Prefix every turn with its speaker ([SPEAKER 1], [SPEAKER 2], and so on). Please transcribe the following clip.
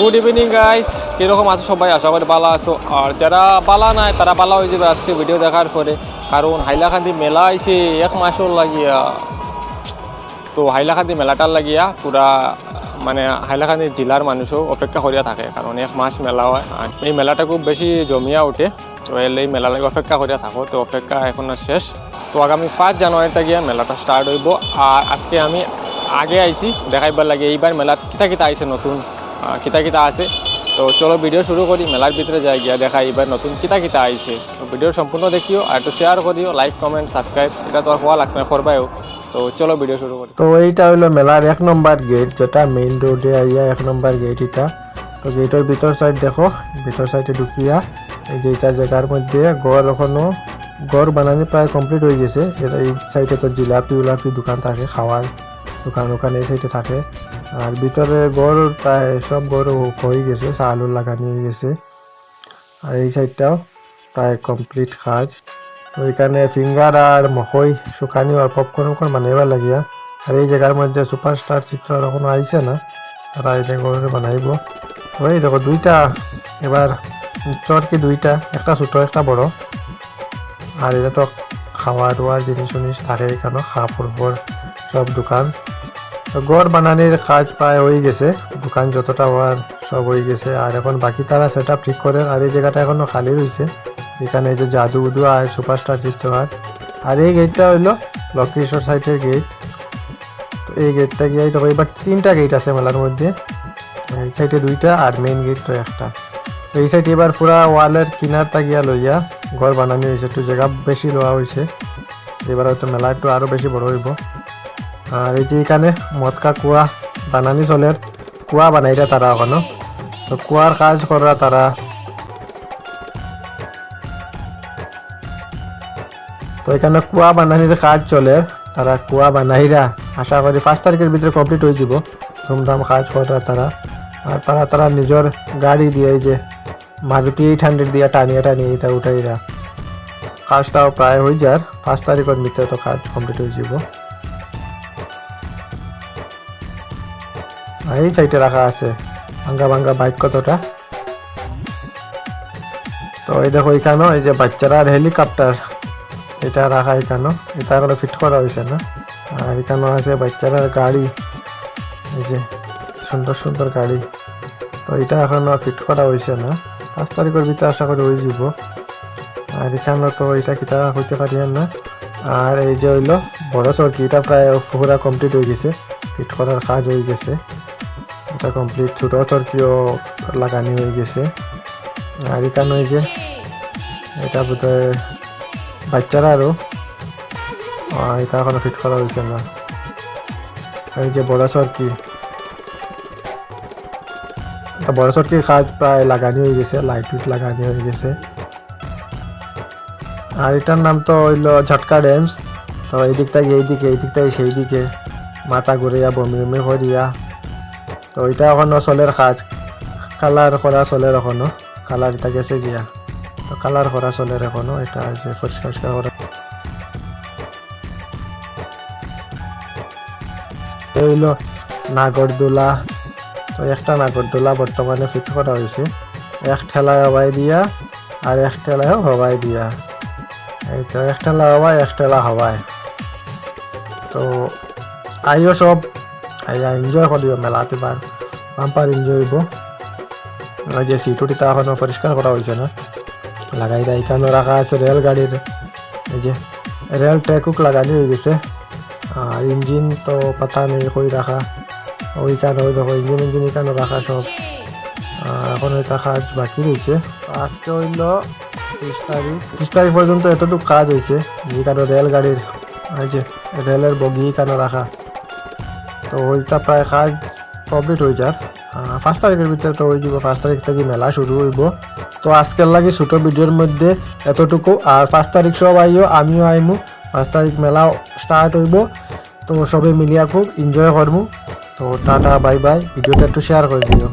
[SPEAKER 1] Good evening guys কীরকম আছো সবাই? আশা করি ভালো আছো। আর যারা পালা নাই, তারা পালা হয়ে যাবে আজকে ভিডিও দেখার পরে। কারণ হাইলাকান্দি মেলা আইছে এক মাসর লাগিয়া। তো হাইলাকান্দি মেলাটার লাগিয়া পুরা মানে হাইলাকান্দি জেলার মানুষও অপেক্ষা করিয়া থাকে। কারণ এক মাস মেলা হয়। আর এই মেলাটা খুব বেশি জমিয়া ওঠে। তো এলে এই মেলা লাগে অপেক্ষা করিয়া থাকো। তো অপেক্ষা এখন শেষ। তো আগামী পাঁচ জানুয়ারিতে গিয়া মেলাটা স্টার্ট হইব। আর আজকে আমি আগে আইছি, দেখাইবার লাগে। এইবার মেলাত কিতা কিতা আইছে নতুন? কিতা কিতা আছে। তো চলো ভিডিও শুরু করি, মেলার ভিতরে যাই, গিয়া দেখা এইবার নতুন কিতা কিতা আইছে তো ভিডিও সম্পূর্ণ দেখিও আর একটু শেয়ার করিও লাইক কমেন্ট সাবস্ক্রাইব এটা তো আর হওয়া লাগবে করবাইও তো চলো ভিডিও শুরু করি।
[SPEAKER 2] তো এইটা হইল মেলার এক নম্বর গেট যেটা মেইন রোডে আইয়া এক নম্বর গেট এটা। তো গেটের ভিতর সাইড দেখো ভিতর সাইডে ঢুকিয়া, এই যে এটা জায়গার মধ্যে গড় এখনও, গড় বানানো প্রায় কমপ্লিট হয়ে গেছে। এই সাইডে তো জিলাপি উলাপি দোকান থাকে খাওয়ার দোকান ওখান সাইডে থাকে। আর ভিতরে গড় প্রায় সব গড় হয়ে গেছে চালু লাগানো হয়ে গেছে। আর এই সাইডটাও প্রায় কমপ্লিট কাজ। তো এখানে ফিঙ্গার আর মকই শুকানি আর পপকর্ন উপকর্ন বানাইবার লাগিয়া। আর এই জায়গার মধ্যে সুপারস্টার চিত্র এখনও আইছে না, তারা এটা করে বানাইব। এই দেখো, দুইটা, এবার চরকি দুইটা, একটা ছোট, একটা বড়। আর এটা তো খাওয়া দাওয়ার জিনিস উনিস থাকে এখানে খাওয়া পড়বর সব দোকান। তো গড় বানানির কাজ প্রায় হয়ে গেছে। দোকান যতটা হওয়ার সব হয়ে গেছে। আর এখন বাকি তারা সেট ঠিক করে। আর এই জায়গাটা এখনও খালি রয়েছে। এখানে এই যে জাদু উদু আর সুপারস্টার চিত্রহার আর এই গেটটা হইল লক্ষ্মীশ্বর সাইডের গেট তো এই গেটটা গিয়ে দেখো, এবার তিনটা গেট আছে মেলার মধ্যে। এই সাইডে দুইটা আর মেইন গেট তো একটা। তো এই সাইডে এবার পুরা ওয়ালের কিনারটা গিয়া লইয়া ঘর বানানো হয়েছে। একটু জায়গা বেশি লওয়া হয়েছে। এবার হয়তো মেলা একটু আরও বেশি বড় হইব। আর এই যে এখানে মদকা কুয়া, বানানি চলের কুয়া বানাইরা তারা এখনও। তো কুয়ার কাজ করা তারা। তো এখানে কুয়া বানানির কাজ চলে, তারা কুয়া বানাইরা আশা করি পাঁচ তারিখের ভিতরে কমপ্লিট হয়ে যাব। ধুমধাম কাজ করে তারা। আর তারা তারা নিজের গাড়ি দিয়ে এই যে মারুতি এইট হান্ড্রেড দিয়ে টানিয়ে টানিয়ে এটা উঠাইরা। কাজটাও প্রায় হয়ে যার পাঁচ তারিখের ভিতরে তো কাজ কমপ্লিট হয়ে যাব। এই সাইডে রাখা আছে। ভাঙ্গা ভাঙ্গা বাইক কতটা? তো এই দেখো এখানেও এই যে বাচ্চারা আর হেলিকপ্টার এটা রাখা এখানে এটা এখনও ফিট করা হয়েছে না? আর এখানেও আছে বাচ্চারা গাড়ি। এই যে সুন্দর সুন্দর গাড়ি। তো এটা এখনও ফিট করা হয়েছে না? পাঁচ তারিখের ভিতরে আশা করি হয়ে যাব। আর এখানে তো এটা কিতা হইতে পারি না? আর এই যে হইল, বড় চরকি এটা প্রায় পুরা কমপ্লিট হয়ে গেছে। ফিট করার কাজ হয়ে গেছে। এটা কমপ্লিট ছোট চরকিও লাগানি হয়ে গেছে। আর এখানে ওই যে, এটা বোধহয় বাচ্চারা আরও এটা এখনও ফিট করা হয়েছে না। এই যে বড় চরকি বড় চরকির কাজ প্রায় লাগানি হয়ে গেছে লাইট উইট লাগানি হয়ে গেছে। আর এটার নাম তো হইল ঝটকা ড্যান্স তো এই দিক থেকে এই দিকে এই দিক সেই দিকে মাথা ঘুরিয়া বমি বমি করিয়া। তো এটা এখনও চলের কাজ কালার করা চলের এখনও। কালার এটা গেছে গিয়া। তো কালার করা চলের এখনও। এটা আছে পরিষ্কার করা হইল নাগরদোলা তো একটা নাগরদোলা বর্তমানে ফিট করা হয়েছে এক ঠেলায় হবাই দিয়া আর এক ঠেলায় হবাই দিয়া। এই তো এক ঠেলা হবাই এক ঠেলা হবাই তো আইও সব আইয়া এনজয় করিও মেলাতে পার বাম্পার এনজয় হইব যে সিটুটিটা এখনও পরিষ্কার করা হয়েছে না লাগাই দেয় এখানেও রাখা আছে রেল গাড়ির এই যে রেল ট্র্যাকুক লাগানি হয়ে গেছে আর ইঞ্জিন তো পাতা নেই কই রাখা ওইখানে ওই দেখো ইঞ্জিন ইঞ্জিন এখানে রাখা সব এখন এটা কাজ বাকি রয়েছে আজকে হইল ত্রিশ তারিখ ত্রিশ তারিখ পর্যন্ত এতটুকু কাজ হয়েছে যেখানে রেল গাড়ির এই যে রেলের বগি এখানে রাখা তো ওইটা প্রায় কাজ কমপ্লিট হয়ে যার পাঁচ তারিখের ভিতরে তো হয়ে যাব পাঁচ তারিখ থেকে মেলা শুরু হইব। তো আজকের লাগে ছোটো ভিডিওর মধ্যে এতটুকু। আর পাঁচ তারিখ সব আইও, আমিও আইমু। পাঁচ তারিখ মেলা স্টার্ট হইব। তো সবে মিলিয়া খুব এনজয় করব তো টাটা বাই বাই ভিডিওটা একটু শেয়ার করে দিও।